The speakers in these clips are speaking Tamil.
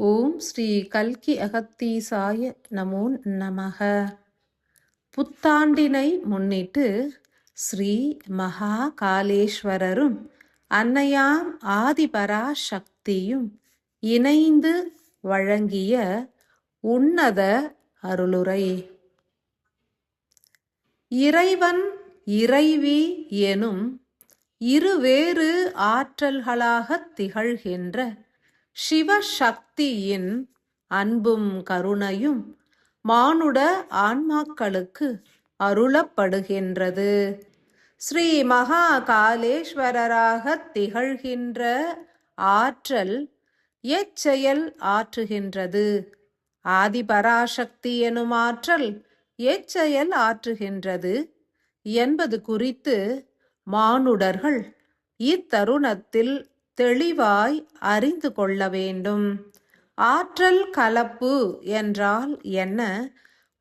ஓம் ஸ்ரீ கல்கி அகத்தீசாய நமோ நமக. புத்தாண்டினை முன்னிட்டு ஸ்ரீ மகா காலேஸ்வரரும் அன்னையாம் ஆதிபரா சக்தியும் இணைந்து வழங்கிய உன்னத அருளுரை. இறைவன் இறைவி எனும் இருவேறு ஆற்றல்களாகத் திகழ்கின்ற சிவசக்தியின் அன்பும் கருணையும் மானுட ஆன்மாக்களுக்கு அருளப்படுகின்றது. ஸ்ரீ மகா காலேஸ்வரராக திகழ்கின்ற ஆற்றல் எச்செயல் ஆற்றுகின்றது. ஆதிபராசக்தி எனும் ஆற்றல் எச்செயல் ஆற்றுகின்றது. என்பது குறித்து மானுடர்கள் இத்தருணத்தில் தெளிவாய் அறிந்து கொள்ள வேண்டும். ஆற்றல் கலப்பு என்றால் என்ன?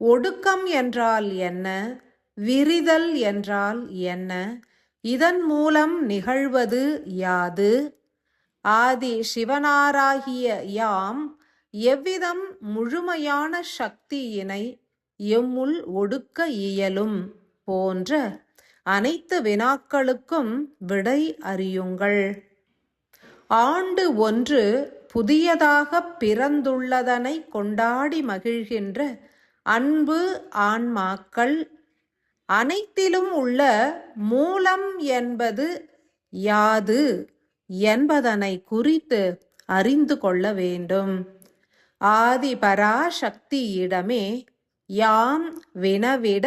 ஒடுக்கம் என்றால் என்ன? விரிதல் என்றால் என்ன? இதன் மூலம் நிகழ்வது யாது? ஆதி சிவனாராகிய யாம் எவ்விதம் முழுமையான சக்தியினை எம்முள் ஒடுக்க இயலும் போன்ற அனைத்து வினாக்களுக்கும் விடை அறியுங்கள். ஆண்டு ஒன்று புதியதாக பிறந்துள்ளதனை கொண்டாடி மகிழ்கின்ற அன்பு ஆன்மாக்கள் அனைத்திலும் உள்ள மூலம் என்பது யாது என்பதனை குறித்து அறிந்து கொள்ள வேண்டும். ஆதி பராசக்தியிடமே யாம் வினவிட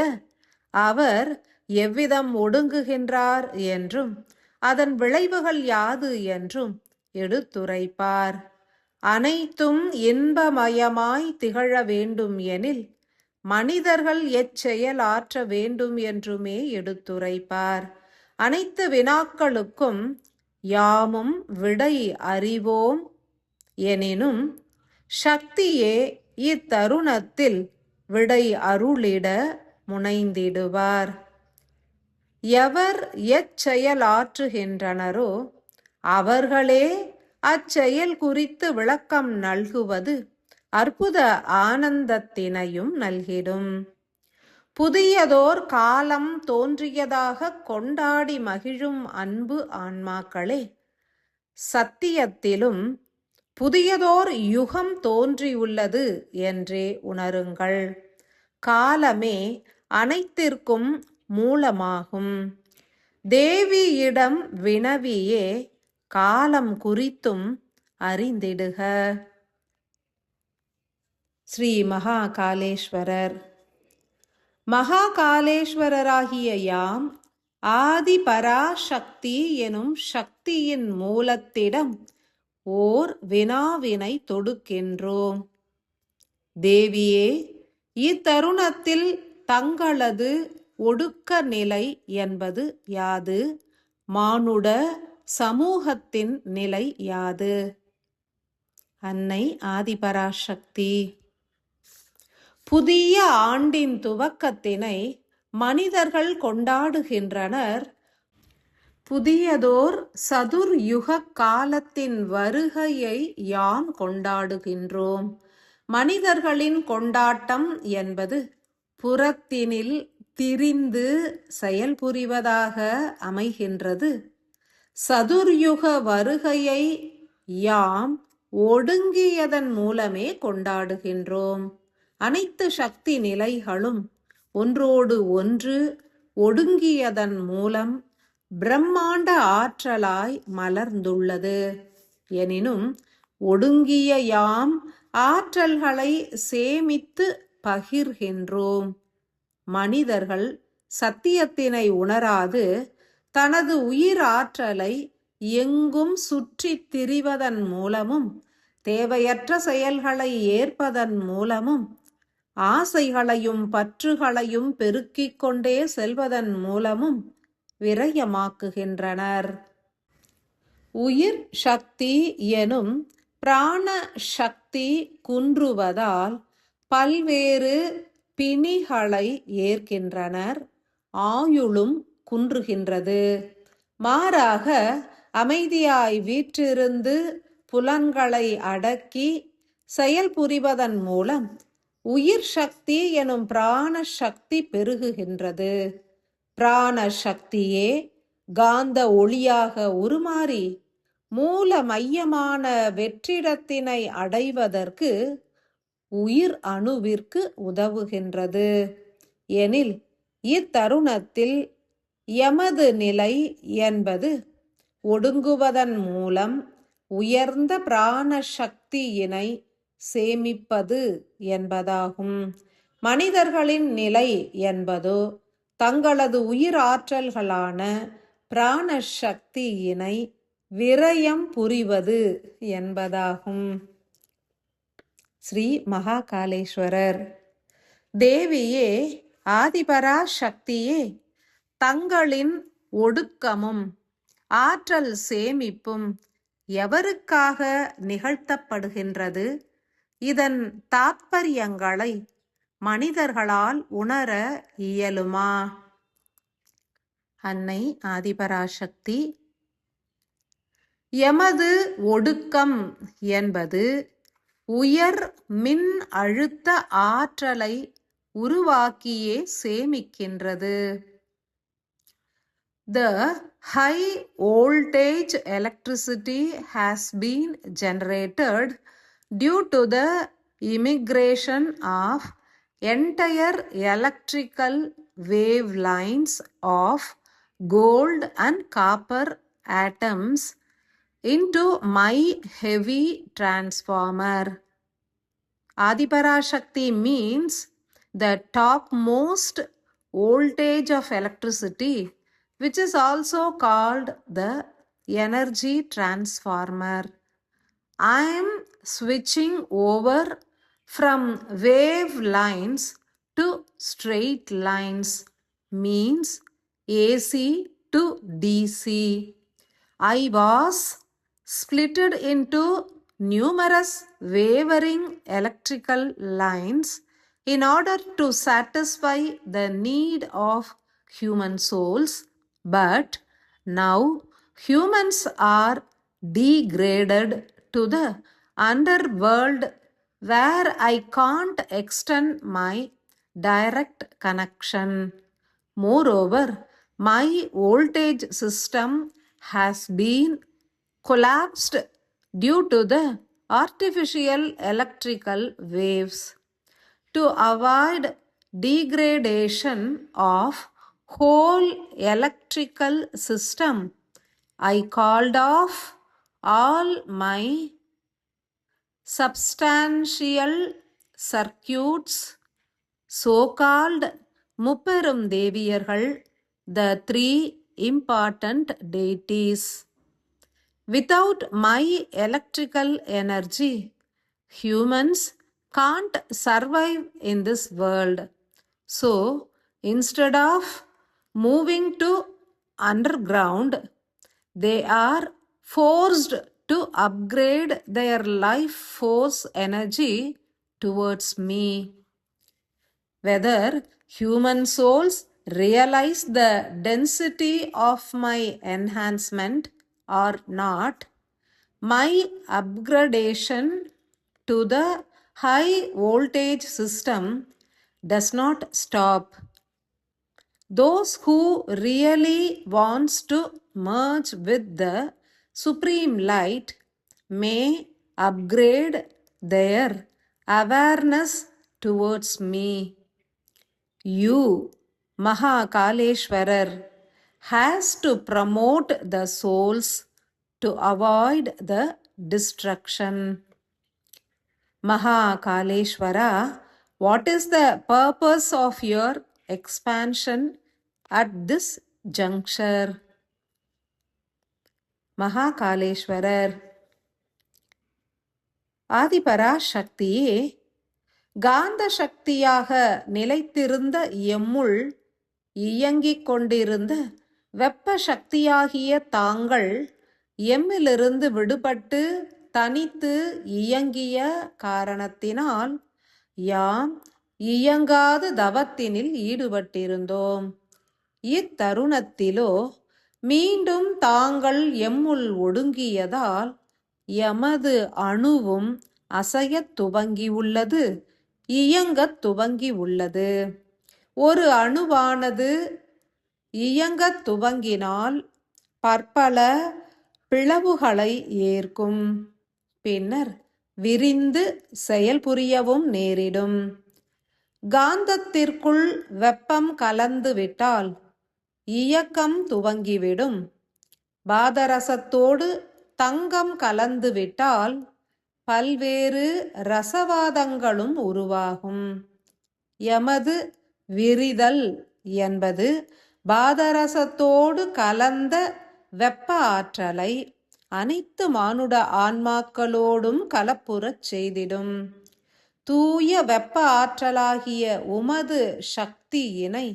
அவர் எவ்விதம் ஒடுங்குகின்றார் என்றும் அதன் விளைவுகள் யாது என்றும் எடுத்துரைப்பார். அனைத்தும் இன்பமயமாய் திகழ வேண்டும் எனில் மனிதர்கள் எச்செயல் ஆற்ற வேண்டும் என்றுமே எடுத்துரைப்பார். அனைத்து வினாக்களுக்கும் யாமும் விடை அறிவோம் எனினும் சக்தியே இத்தருணத்தில் விடை அருளிட முனைந்திடுவார். எவர் எச்செயல் ஆற்றுகின்றனரோ அவர்களே அச்செயல் குறித்து விளக்கம் நல்குவது அற்புத ஆனந்தத்தினையும் நல்கிடும். புதியதோர் காலம் தோன்றியதாக கொண்டாடி மகிழும் அன்பு ஆன்மாக்களே சத்தியத்திலும் புதியதோர் யுகம் தோன்றியுள்ளது என்றே உணருங்கள். காலமே அனைத்திற்கும் மூலமாகும். தேவியிடம் வினவியே காலம் குறித்தும் அறிந்திடுக. ஸ்ரீ மகா மகாகாலேஸ்வரராகிய மகா யாம் ஆதி பராசக்தி எனும் சக்தியின் மூலத்திடம் ஓர் வினாவினை தொடுக்கின்றோம். தேவியே இத்தருணத்தில் தங்களது ஒடுக்க நிலை என்பது யாது? மானுட சமூகத்தின் நிலை யாது? அன்னை ஆதிபராசக்தி. புதிய ஆண்டின் துவக்கத்தினை மனிதர்கள் கொண்டாடுகின்றனர். புதியதோர் சதுர் யுக காலத்தின் வருகையை யாம் கொண்டாடுகின்றோம். மனிதர்களின் கொண்டாட்டம் என்பது புறத்தினில் திரிந்து செயல்புரிவதாக அமைகின்றது. சதுர்யுக வருகையை யாம் ஒடுங்கியதன் மூலமே கொண்டாடுகின்றோம். அனைத்து சக்தி நிலைகளும் ஒன்றோடு ஒன்று ஒடுங்கியதன் மூலம் பிரம்மாண்ட ஆற்றலாய் மலர்ந்துள்ளது. எனினும் ஒடுங்கிய யாம் ஆற்றல்களை சேமித்து பகிர்கின்றோம். மனிதர்கள் சத்தியத்தினை உணராது தனது உயிர் ஆற்றலை எங்கும் சுற்றித் திரிவதன் மூலமும் தேவையற்ற செயல்களை ஏற்பதன் மூலமும் ஆசைகளையும் பற்றுகளையும் பெருக்கிக் கொண்டே செல்வதன் மூலமும் விரயமாக்குகின்றனர். உயிர் சக்தி எனும் பிராண சக்தி குன்றுவதால் பல்வேறு பிணிகளை ஏற்கின்றனர். ஆயுளும் குன்றுகின்றது. மாறாக அமைதியாய் வீற்றிருந்து புலன்களை அடக்கி செயல் புரிவதன் மூலம் உயிர் சக்தி எனும் பிராண சக்தி பெருகுகின்றது. பிராண சக்தியே காந்த ஒளியாக உருமாறி மூல மையமான வெற்றிடத்தினை அடைவதற்கு உயிர் அணுவிற்கு உதவுகின்றது. எனில் இத்தருணத்தில் எமது நிலை என்பது ஒடுங்குவதன் மூலம் உயர்ந்த பிராண சக்தியினை சேமிப்பது என்பதாகும். மனிதர்களின் நிலை என்பதோ தங்களது உயிர் ஆற்றல்களான பிராண சக்தியினை விரயம் புரிவது என்பதாகும். ஸ்ரீ மகாகாலேஸ்வரர். தேவியே ஆதிபரா சக்தியே தங்களின் ஒடுக்கமும் ஆற்றல் சேமிப்பும் எவருக்காக நிகழ்த்தப்படுகின்றது? இதன் தாத்பரியங்களை மனிதர்களால் உணர இயலுமா? அன்னை ஆதிபராசக்தி எமது ஒடுக்கம் என்பது உயர் மின் அழுத்த ஆற்றலை உருவாக்கியே சேமிக்கின்றது. The high voltage electricity has been generated due to the immigration of entire electrical wave lines of gold and copper atoms into my heavy transformer. Adiparashakti means the topmost voltage of electricity, which is also called the energy transformer. I am switching over from wave lines to straight lines, means AC to DC. I was splitted into numerous wavering electrical lines in order to satisfy the need of human souls, but now humans are degraded to the underworld where I can't extend my direct connection. Moreover, my voltage system has been collapsed due to the artificial electrical waves. To avoid degradation of whole electrical system, I called off all my substantial circuits so-called முப்பெரும் தேவியர்கள் the three important deities. Without my electrical energy, humans can't survive in this world. So, instead of moving to underground, they are forced to upgrade their life force energy towards me. Whether human souls realize the density of my enhancement or not, my upgradation to the high voltage system does not stop. Those who really wants to merge with the supreme light may upgrade their awareness towards me. You, Mahakaleshwarar, has to promote the souls to avoid the destruction. Mahakaleshwara, what is the purpose of your expansion at this junction Mahakaleshwarar Adipara சக்தியே காந்த சக்தியாக நிலைத்திருந்த எம்முள் இயங்கிக் கொண்டிருந்த வெப்ப சக்தியாகிய தாங்கள் எம்மிலிருந்து விடுபட்டு தனித்து இயங்கிய காரணத்தினால் யாம் இயங்காத தவத்தினில் ஈடுபட்டிருந்தோம் இத்தருணத்திலோ மீண்டும் தாங்கள் எம்முள் ஒடுங்கியதால் எமது அணுவும் அசையத் துவங்கியுள்ளது இயங்கத் துவங்கியுள்ளது. ஒரு அணுவானது இயங்கத் துவங்கினால் பற்பல பிளவுகளை ஏற்கும். பின்னர் விரிந்து செயல்புரியவும் நேரிடும். காந்தத்திற்குள் வெப்பம் கலந்துவிட்டால் இயக்கம் துவங்கிவிடும். பாதரசத்தோடு தங்கம் கலந்துவிட்டால் பல்வேறு ரசவாதங்களும் உருவாகும். எமது விரிதல் என்பது பாதரசத்தோடு கலந்த வெப்ப ஆற்றலை அனைத்து மானுட ஆன்மாக்களோடும் கலப்புறச் செய்திடும். தூய வெப்ப ஆற்றலாகிய உமது சக்தியினை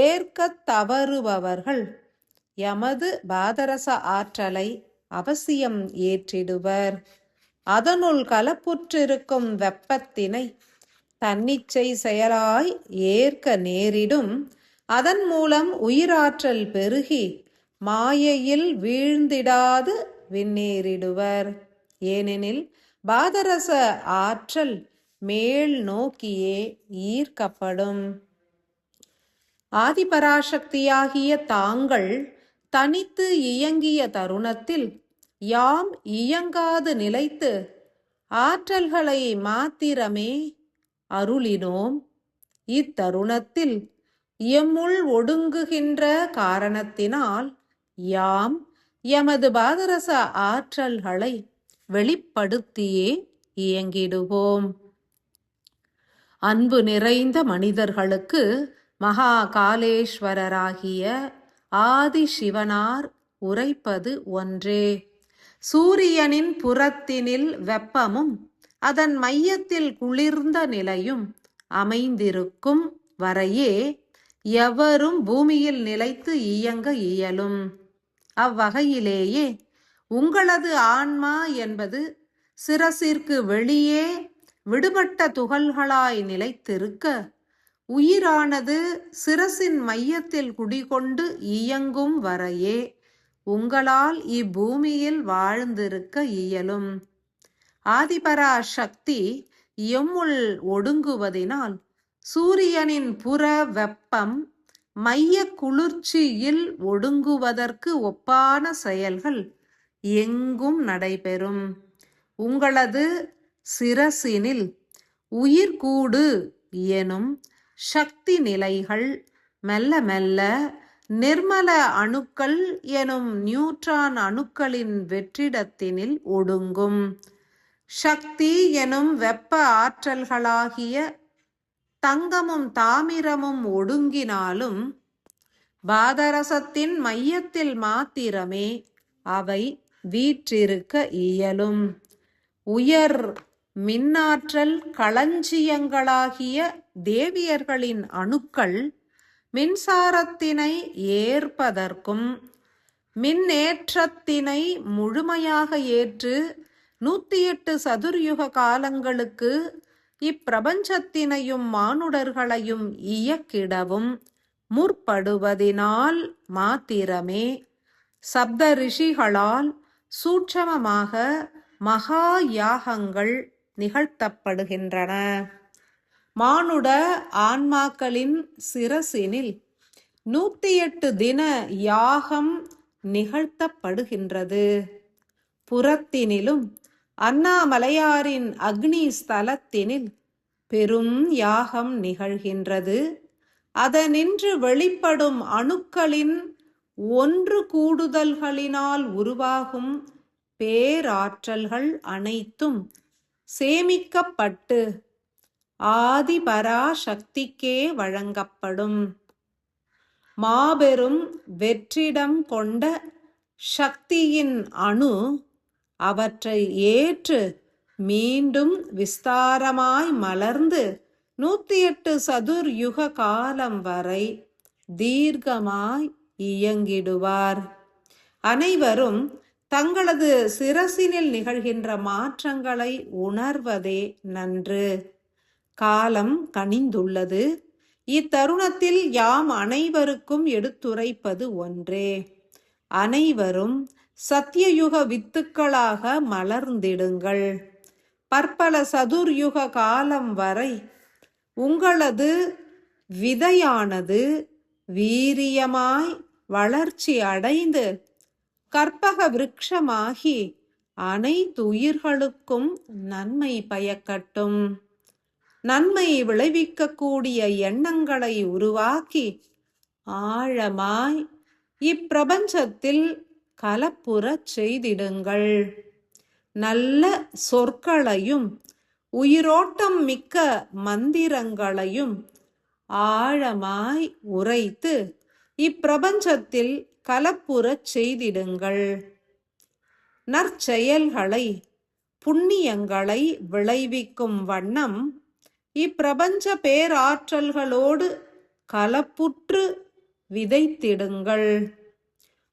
ஏற்கத் தவறுபவர்கள் எமது பாதரச ஆற்றலை அவசியம் ஏற்றிடுவர். அதனுள் கலப்புற்றிருக்கும் வெப்பத்தினை தன்னிச்சை செயலாய் ஏற்க நேரிடும். அதன் மூலம் உயிராற்றல் பெருகி மாயையில் வீழ்ந்திடாது விண்ணேறிடுவர். ஏனெனில் பாதரச ஆற்றல் மேல் நோக்கியே ஈர்க்கப்படும். ஆதிபராசக்தியாகிய தாங்கள் தனித்து இயங்கிய தருணத்தில் யாம் இயங்காது நிலைத்து ஆற்றல்களை மாத்திரமே அருளினோம். இத்தருணத்தில் எம்முள் ஒடுங்குகின்ற காரணத்தினால் யாம் எமது பாதரச ஆற்றல்களை வெளிப்படுத்தியே இயங்கிடுவோம். அன்பு நிறைந்த மனிதர்களுக்கு மகா காலேஸ்வரராகிய உரைப்பது ஒன்றே. சூரியனின் புறத்தினில் வெப்பமும் அதன் மையத்தில் குளிர்ந்த நிலையும் அமைந்திருக்கும் வரையே எவரும் பூமியில் நிலைத்து இயங்க இயலும். அவ்வகையிலேயே உங்களது ஆன்மா என்பது சிரசிற்கு வெளியே விடுபட்ட துகள்களாய் நிலைத்திருக்க உயிரானது சிரசின் மையத்தில் குடிகொண்டு இயங்கும் வரையே உங்களால் இப்பூமியில் வாழ்ந்திருக்க இயலும். ஆதிபரா சக்தி எம்முள் ஒடுங்குவதினால் சூரியனின் புற வெப்பம் மைய குளிர்ச்சியில் ஒடுங்குவதற்கு ஒப்பான செயல்கள் எங்கும் நடைபெறும். உங்களது சிரசினில் உயிர்கூடு எனும் சக்தி நிலைகள் மெல்ல மெல்ல நிர்மல அணுக்கள் எனும் நியூட்ரான் அணுக்களின் வெற்றிடத்தினில் ஒடுங்கும். சக்தி எனும் வெப்ப ஆற்றல்களாகிய தங்கமும் தாமிரமும் ஒடுங்கினாலும் பாதரசத்தின் மையத்தில் மாத்திரமே அவை வீற்றிருக்க இயலும். உயர் மின்னாற்றல் களஞ்சியங்களாகிய தேவியர்களின் அணுக்கள் மின்சாரத்தினை ஏற்பதற்கும் மின்னேற்றத்தினை முழுமையாக ஏற்று நூத்தி எட்டு சதுர்யுக காலங்களுக்கு இப்பிரபஞ்சத்தினையும் மானுடர்களையும் இயக்கிடவும் முற்படுவதினால் மாத்திரமே சப்த ரிஷிகளால் சூட்சமமாக மகா யாகங்கள் நிகழ்த்தப்படுகின்றன. மானுட ஆன்மாக்களின் சிரசினில் நூத்தி எட்டு தின யாகம் நிகழ்த்தப்படுகின்றது. புறத்தினிலும் அண்ணாமலையாரின் அக்னி ஸ்தலத்தினில் பெரும் யாகம் நிகழ்கின்றது. அதனின்று வெளிப்படும் அணுக்களின் ஒன்று கூடுதல்களினால் உருவாகும் பேராற்றல்கள் அனைத்தும் சேமிக்கப்பட்டு ஆதிபராசக்திக்கே வழங்கப்படும். மாபெரும் வெற்றிடம் கொண்ட சக்தியின் அணு அவற்றை ஏற்று மீண்டும் விஸ்தாரமாய் மலர்ந்து நூத்தி எட்டு சதுர் யுக காலம் வரை தீர்க்கமாய் இயங்கிடுவார். அனைவரும் தங்களது சிரசினில் நிகழ்கின்ற மாற்றங்களை உணர்வதே நன்று. காலம் கனிந்துள்ளது. இத்தருணத்தில் யாம் அனைவருக்கும் எடுத்துரைப்பது ஒன்றே. அனைவரும் சத்தியயுக வித்துக்களாக மலர்ந்திடுங்கள். பற்பல சதுர்யுக காலம் வரை உங்களது விதையானது வீரியமாய் வளர்ச்சி அடைந்து கற்பக விருட்சமாகி அனைத்து உயிர்களுக்கும் நன்மை பயக்கட்டும். நன்மை விளைவிக்கக்கூடிய எண்ணங்களை உருவாக்கி ஆழமாய் இப்பிரபஞ்சத்தில் கலப்புறச் செய்திடுங்கள். நல்ல சொற்களையும் உயிரோட்டம் மிக்க மந்திரங்களையும் ஆழமாய் உரைத்து இப்பிரபஞ்சத்தில் கலப்புறச் செய்திடுங்கள். நற்செயல்களை புண்ணியங்களை விளைவிக்கும் வண்ணம் இப்பிரபஞ்ச பேராற்றல்களோடு கலப்புற்று விதைத்திடுங்கள்.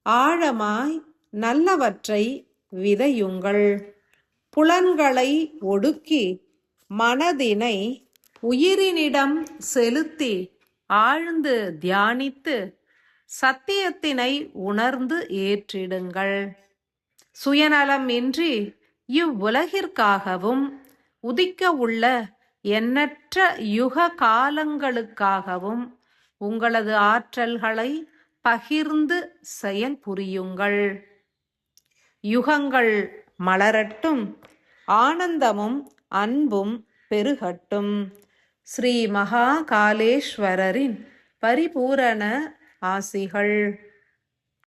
ஆழமாய் நல்லவற்றை விதையுங்கள். புலன்களை ஒடுக்கி மனதினை உயிரினிடம் செலுத்தி ஆழ்ந்து தியானித்து சத்தியத்தினை உணர்ந்து ஏற்றிடுங்கள். சுயநலம் இன்றி இவ்வுலகிற்காகவும் உதிக்க உள்ள எண்ணற்ற யுக காலங்களுக்காகவும் உங்களது ஆற்றல்களை பகிர்ந்து செயல்புரியுங்கள் யுகங்கள் மலரட்டும் ஆனந்தமும் அன்பும் பெருகட்டும். ஸ்ரீ மகா காலேஸ்வரரின் பரிபூரண ஆசிகள்.